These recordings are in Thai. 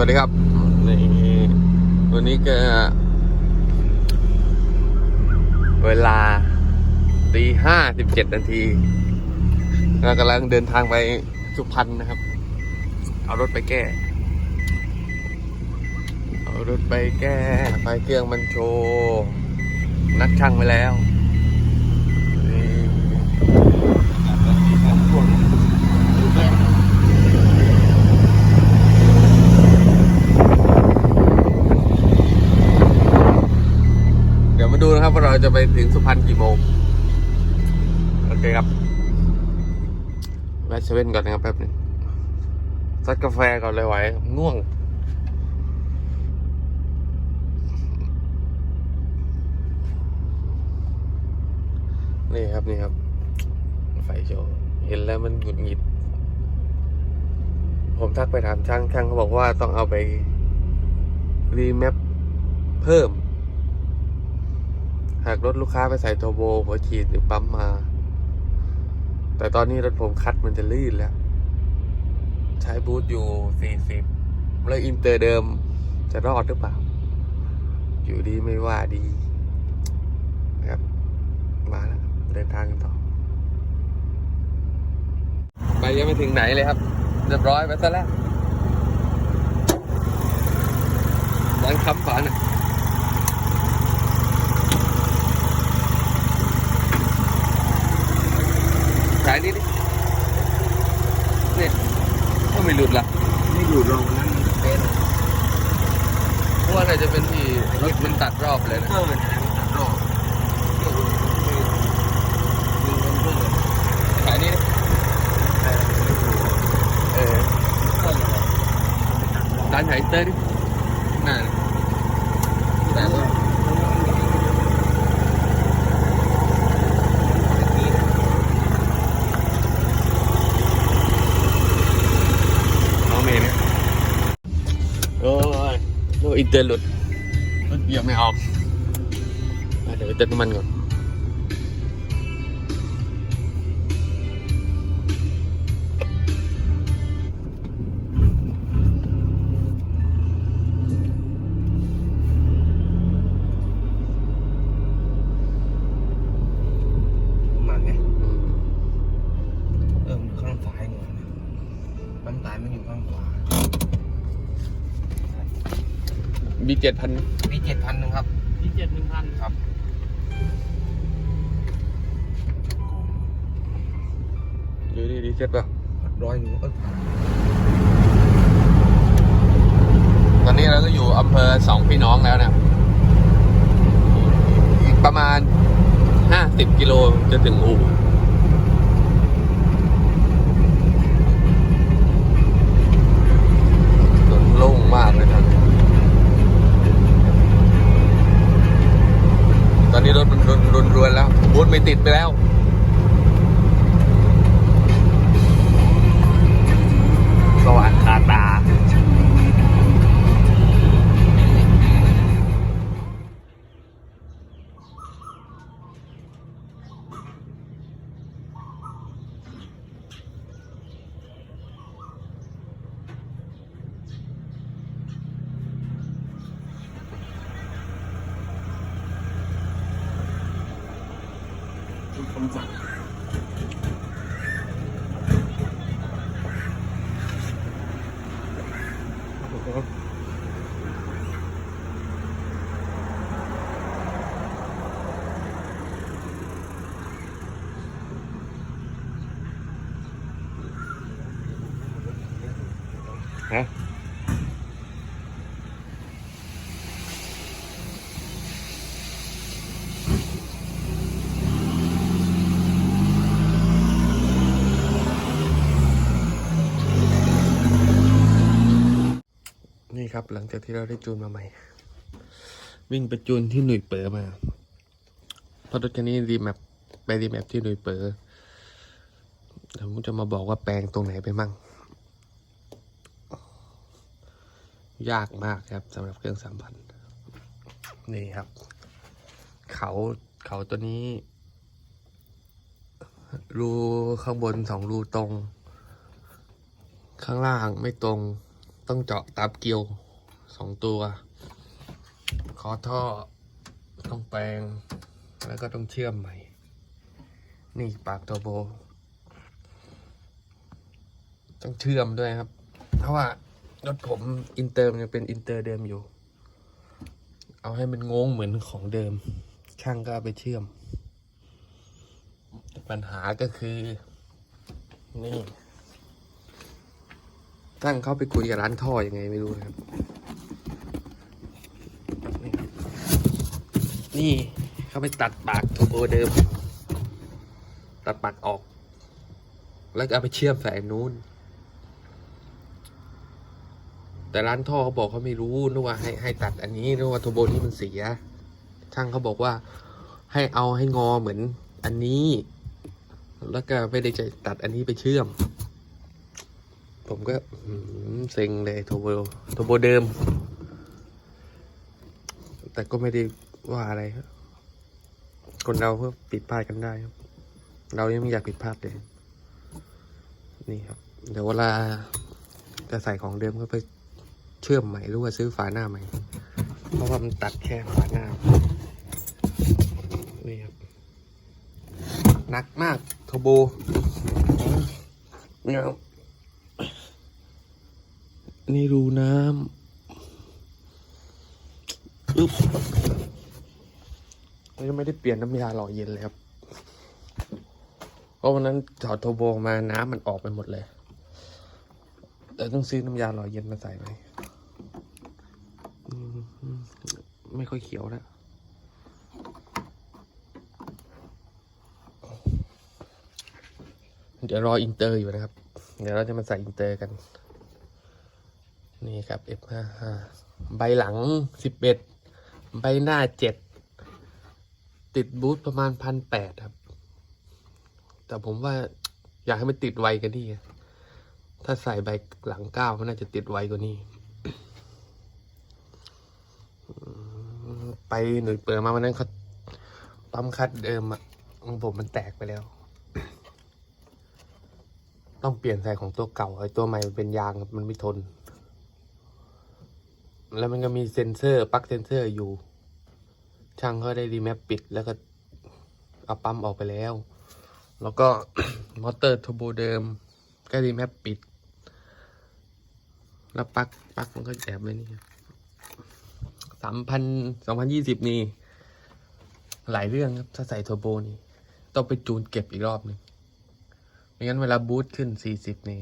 วัสดีครับนี่วันนี้ก็ เวลาตีห้าสิบเจ็ดนาทีเรากำลังเดินทางไปสุพรรณนะครับ เอารถไปแก้ เอารถไปแก้ ไฟเครื่องมันโชว์ นัดช่างไว้แล้วนี่เดี๋ยวมาดูนะครับว่าเรา จะไปถึงสุพรรณกี่โมง โอเคครับแวะเซเว่นก่อนนะครับแป๊บหนึงซัดกาแฟก่อนเลยไหวง่วง นี่ครับนี่ครับ ไฟโชว์เห็นแล้วมันหงุดหงิด ผมทักไปถามช่างช่างเขาบอกว่าต้องเอาไป รีแมปเพิ่ม หากรถลูกค้าไปใส่โทโบหัวฉีดหรือปั๊มมา แต่ตอนนี้รถผมคัดมันจะลื่นแล้ว ใช้บูทอยู่ 40 แล้วอินเตอร์เดิมจะรอดหรือเปล่า อยู่ดีไม่ว่าดีนะครับ มาแล้วเดินทางกันต่อ ไปยังไม่ถึงไหนเลยครับ เรียบร้อยไปซะแล้วร้านคำฝาน่อยขาย นี่ดิเนี่ยก็ไม่หลุดละไม่อยู่รองนั้นเป็นเพราะว่าน่าจะเป็นที่รถมันตัดรอบเลยนะเพิ่มเป็นรอบขายนี่ดิเออร้านไหนเตอร์ดิน่าแต่ว่าน้องเมย์เนี่ยโอ้ยโอ้อินเตอร์หลุดรถเหยียบไม่ออกอะเดี๋ยวไปเติมน้ำมันก่อนมัน มีเจ็ดพันมีเจ็ดพันหนึ่งครับ มีเจ็ดหนึ่งพันครับดูดิดีเซ็ตป่ะร้อยหนึ่งเออตอนนี้เราก็อยู่อำเภอสองพี่น้องแล้วนะอีกประมาณห้าสิบกิโลจะถึงอู่ถนนโล่งมากเลยครับ ตอนนี้ รถมันรุนรุนแล้วบูธไม่ติดไปแล้ว คำสั่ง ฮะ นี่ครับ หลังจากที่เราได้จูนมาใหม่ วิ่งไปจูนที่หน่วยเป๋อมาเพราะรถคันนี้รีแมปไปรีแมปที่หน่วยเป๋อเดี๋ยวผมจะมาบอกว่าแปลงตรงไหนไปมั่ง ยากมากครับสำหรับเครื่องสามพันนี่ครับ เขาเขาตัวนี้ รูข้างบนสองรูตรง ข้างล่างไม่ตรง ต้องเจาะตับเกลียวสองตัวขอท่อต้องแปลง แล้วก็ต้องเชื่อมใหม่ นี่ปากโทโบ ต้องเชื่อมด้วยครับ เพราะว่ารถผมอินเตอร์ยังเป็นอินเตอร์เดิมอยู่ เอาให้มันงงเหมือนของเดิม ช่างก็เอาไปเชื่อม ปัญหาก็คือ นี่ ช่างเข้าไปคุยกับร้านท่ออยังไงไม่รู้นะครับ นี่เขาไปตัดปากทโบเดิม ตัดปากออก แล้วก็เอาไปเชื่อมส่อันนู้น แต่ร้านท่อเขาบอกเขาไม่รู้นึกว่าให้ให้ตัดอันนี้นึกว่าทโบนี่มันเสียช่างเขาบอกว่าให้เอาให้งอเหมือนอันนี้ แล้วก็ไม่ได้จะตัดอันนี้ไปเชื่อม ผมก็เซ็งเลยโทโบโทโบเดิม แต่ก็ไม่ได้ว่าอะไรครับคนเราก็ผิดพลาดกันได้ครับ เรายังไม่อยากผิดพลาดเลย นี่ครับ เดี๋ยวเวลาจะใส่ของเดิมก็ไปเชื่อมใหม่หรือว่าซื้อฝาหน้าใหม่ เพราะว่ามันตัดแค่ฝาหน้า นี่ครับ หนักมากโทโบเนี่ยครับ นี่รูน้ำอึ๊บแล้วยังไม่ได้เปลี่ยนน้ำยาหล่อเย็นเลยครับเพราะวันนั้นถอดโทโบมาน้ำมันออกไปหมดเลย แต่ต้องซื้อน้ำยาหล่อเย็นมาใส่ไหมไม่ค่อยเขียวแล้วเดี๋ยวรออินเตอร์อยู่นะครับ เดี๋ยวเราจะมาใส่อินเตอร์กัน นี่ครับ F55 ใบหลัง 11 ใบหน้า 7 ติดบูทประมาณพันแปดครับ แต่ผมว่าอยากให้มันติดไวกันนี่ถ้าใส่ใบหลังเก้ามันน่าจะติดไวกว่านี้ ไปหน่วยเปิดมาวันนั้นเขาปั๊มคัดเดิมอะของผมมันแตกไปแล้ว ต้องเปลี่ยนใส่ของตัวเก่าไอ้ตัวใหม่มันเป็นยางมันไม่ทน แล้วมันก็มีเซ็นเซอร์ปลั๊กเซ็นเซอร์อยู่ ช่างเขาได้รีแมปปิดแล้วก็เอาปั๊มออกไปแล้ว แล้วก็มอเตอร์ทูโบเดิม ก็รีแมปปิด แล้วปลั๊กปลั๊กมันก็แอบไว้นี่สามพันสองพันยี่สิบนี่หลายเรื่องครับ ถ้าใส่โทโบนี่ ต้องไปจูนเก็บอีกรอบนึงไม่งั้นเวลาบูตขึ้น 40 นี่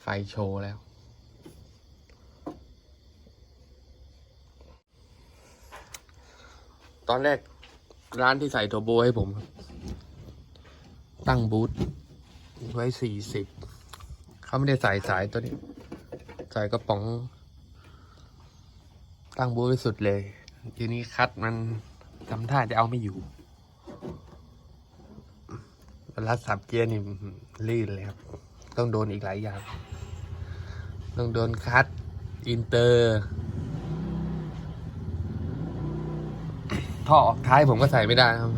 ไฟโชว์แล้ว ตอนแรกร้านที่ใส่โทโบให้ผมครับ ตั้งบูตไว้40เขาไม่ได้ใส่สายตัวนี้ ใส่กระป๋อง ตั้งบูตไว้สุดเลย ทีนี้คัดมันทำท่าจะเอาไม่อยู่รัดสับเกียร์นี่ลื่นเลยครับ ต้องโดนอีกหลายอย่าง ต้องโดนคัด อินเตอร์ ท่อออกท้ายผมก็ใส่ไม่ได้ครับ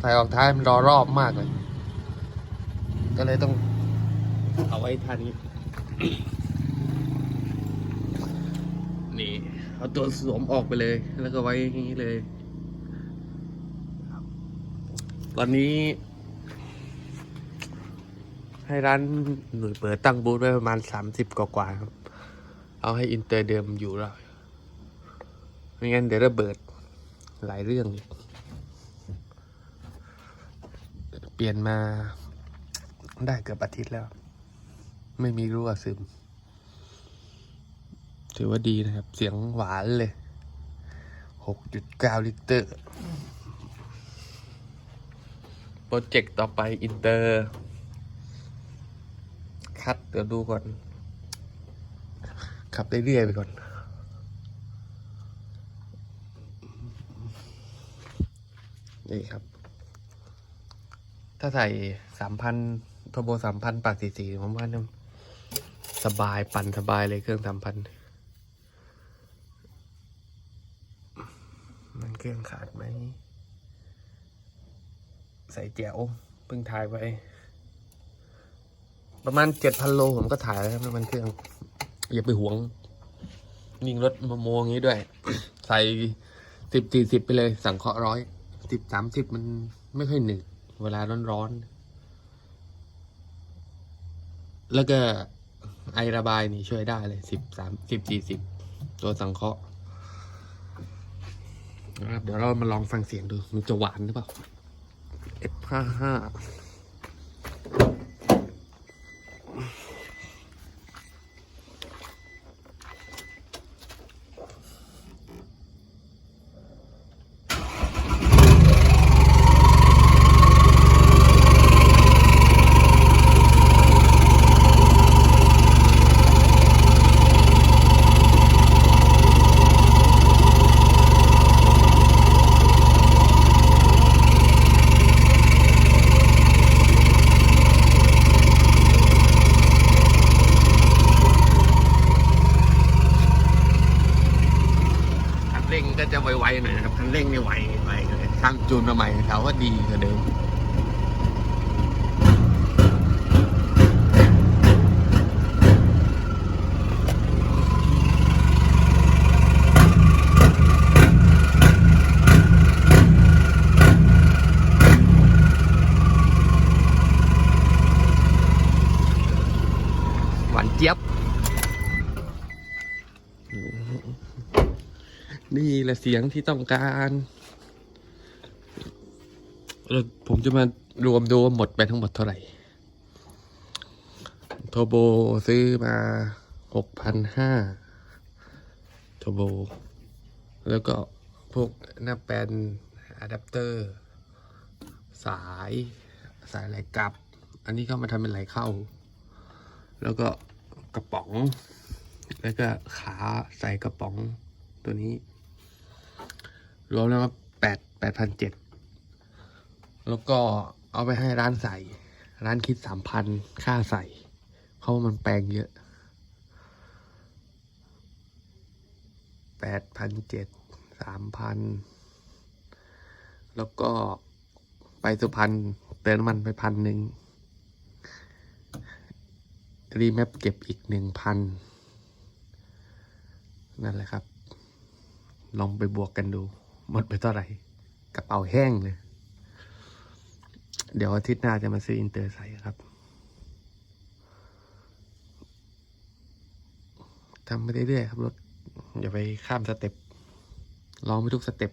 ใส่ออกท้ายมันรอรอบมากเลย ก็เลยต้องเอาไว้ท่านี้ นี่ เอาตัวสวมออกไปเลย แล้วก็ไว้อย่างนี้เลย ตอนนี้ ให้ร้านหน่วยเปิดตั้งบูธไว้ประมาณสามสิบกว่าๆครับ เอาให้อินเตอร์เดิมอยู่แล้วไม่งั้นเดี๋ยวระเบิด หลายเรื่องอีกเปลี่ยนมาได้เกือบอาทิตย์แล้ว ไม่มีรั่วซึม ถือว่าดีนะครับ เสียงหวานเลยหกจุดเก้าลิตรโปรเจกต์ต่อไปอินเตอร์ คัดเดี๋ยวดูก่อน ขับเรื่อยๆไปก่อน นี่ครับ ถ้าใส่สามพันทโบสามพันปากสี่สี่ผมว่าเนี่ยสบายปั่นสบายเลยเครื่องสามพันมันเครื่องขาดไหมใส่แจ๋วเพิ่งถ่ายไปประมาณเจ็ดพันโลผมก็ถ่ายแล้วครับน้ำมันเครื่อง อย่าไปหวงนิ่งรถมาโมงนี้ด้วย ใส่สิบสี่สิบไปเลย สั่งเคราะห์ร้อย สิบสามสิบมันไม่ค่อยหนึบเวลาร้อนร้อนแล้วก็ไอระบายนี่ช่วยได้เลยสิบสามสิบสี่สิบตัวสังเคราะห์นะครับเดี๋ยวเรามาลองฟังเสียงดู มันจะหวานหรือเปล่าเอพ้า ละเสียงที่ต้องการแล้วผมจะมารวมดูหมดไปทั้งหมดเท่าไหร่โทโบซื้อมาหกพันห้าโทโบ แล้วก็พวกหน้าแปลนอะแดปเตอร์ สายสายไหลกลับ อันนี้ก็มาทำเป็นไหลเข้า แล้วก็กระป๋อง แล้วก็ขาใส่กระป๋องตัวนี้ รวมแล้วก็แปดแปดพันเจ็ดแล้วก็เอาไปให้ร้านใส่ ร้านคิดสามพันค่าใส่เพราะว่ามันแปลงเยอะแปดพันเจ็ดสามพันแล้วก็ไปสุพรรณเติมน้ำมันไปพันหนึ่งรีแมปเก็บอีกหนึ่งพันนั่นแหละครับ ลองไปบวกกันดู หมดไปเท่าไหร่กระเป๋าแห้งเลย เดี๋ยวอาทิตย์หน้าจะมาซื้ออินเตอร์ใส่ครับทำไปเรื่อยๆครับรถอย่าไปข้ามสเต็ปลองไปทุกสเต็ป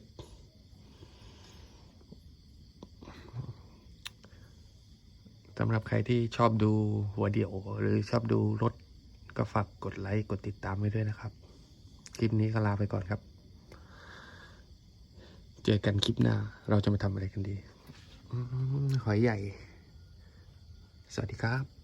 สำหรับใครที่ชอบดูหัวเดี่ยว หรือชอบดูรถก็ฝากกดไลค์ กดติดตามไว้ด้วยนะครับ คลิปนี้ก็ลาไปก่อนครับ เจอกันคลิปหน้า เราจะมาทำอะไรกันดี หอยใหญ่ สวัสดีครับ